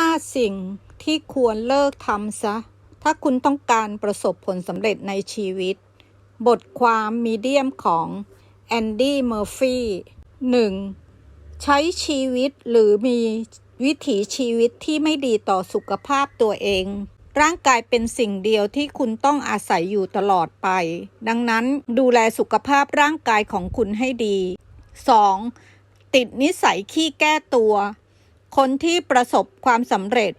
5 สิ่งที่ควรเลิกทำซะ ถ้าคุณต้องการประสบผลสำเร็จในชีวิต บทความมีเดียมของแอนดี้เมอร์ฟีหนึ่งใช้ชีวิตหรือมีวิถีชีวิตที่ไม่ดีต่อสุขภาพตัวเอง ร่างกายเป็นสิ่งเดียวที่คุณต้องอาศัยอยู่ตลอดไป ดังนั้นดูแลสุขภาพร่างกายของคุณให้ดี 2. ติดนิสัยขี้แก้ตัว คนที่ประสบความสำเร็จ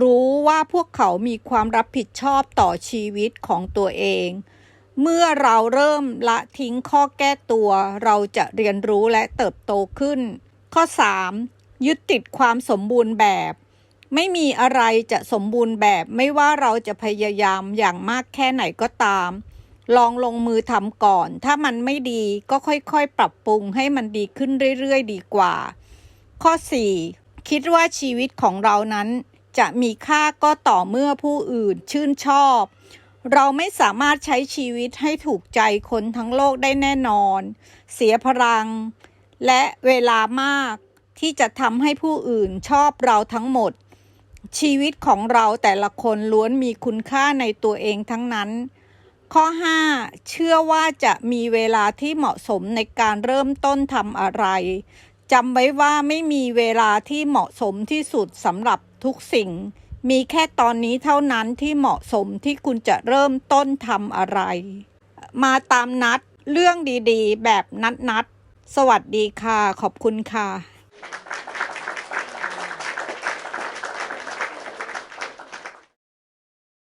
รู้ว่าพวกเขามีความรับผิดชอบต่อชีวิตของตัวเอง เมื่อเราเริ่มละทิ้งข้อแก้ตัว เราจะเรียนรู้และเติบโตขึ้น ข้อ 3. ยึดติดความสมบูรณ์แบบ ไม่มีอะไรจะสมบูรณ์แบบ ไม่ว่าเราจะพยายามอย่างมากแค่ไหนก็ตามลองลงมือทำก่อน ถ้ามันไม่ดีก็ค่อยๆ ปรับปรุงให้มันดีขึ้นเรื่อยๆ ดีกว่า ข้อ 4. คิดว่าชีวิตของเรานั้น จะมีค่าก็ต่อเมื่อผู้อื่นชื่นชอบ เราไม่สามารถใช้ชีวิตให้ถูกใจคนทั้งโลกได้แน่นอน เสียพลัง และเวลามากที่จะทำให้ผู้อื่นชอบเราทั้งหมด ชีวิตของเราแต่ละคนล้วนมีคุณค่าในตัวเองทั้งนั้น ข้อ 5 เชื่อว่าจะมีเวลาที่เหมาะสมในการเริ่มต้นทำอะไร จำไว้ว่าไม่มีเวลาที่เหมาะสมที่สุดสำหรับทุกสิ่ง มีแค่ตอนนี้เท่านั้นที่เหมาะสมที่คุณจะเริ่มต้นทำอะไร มาตามนัดเรื่องดีๆ แบบนัดๆสวัสดีค่ะ ขอบคุณค่ะ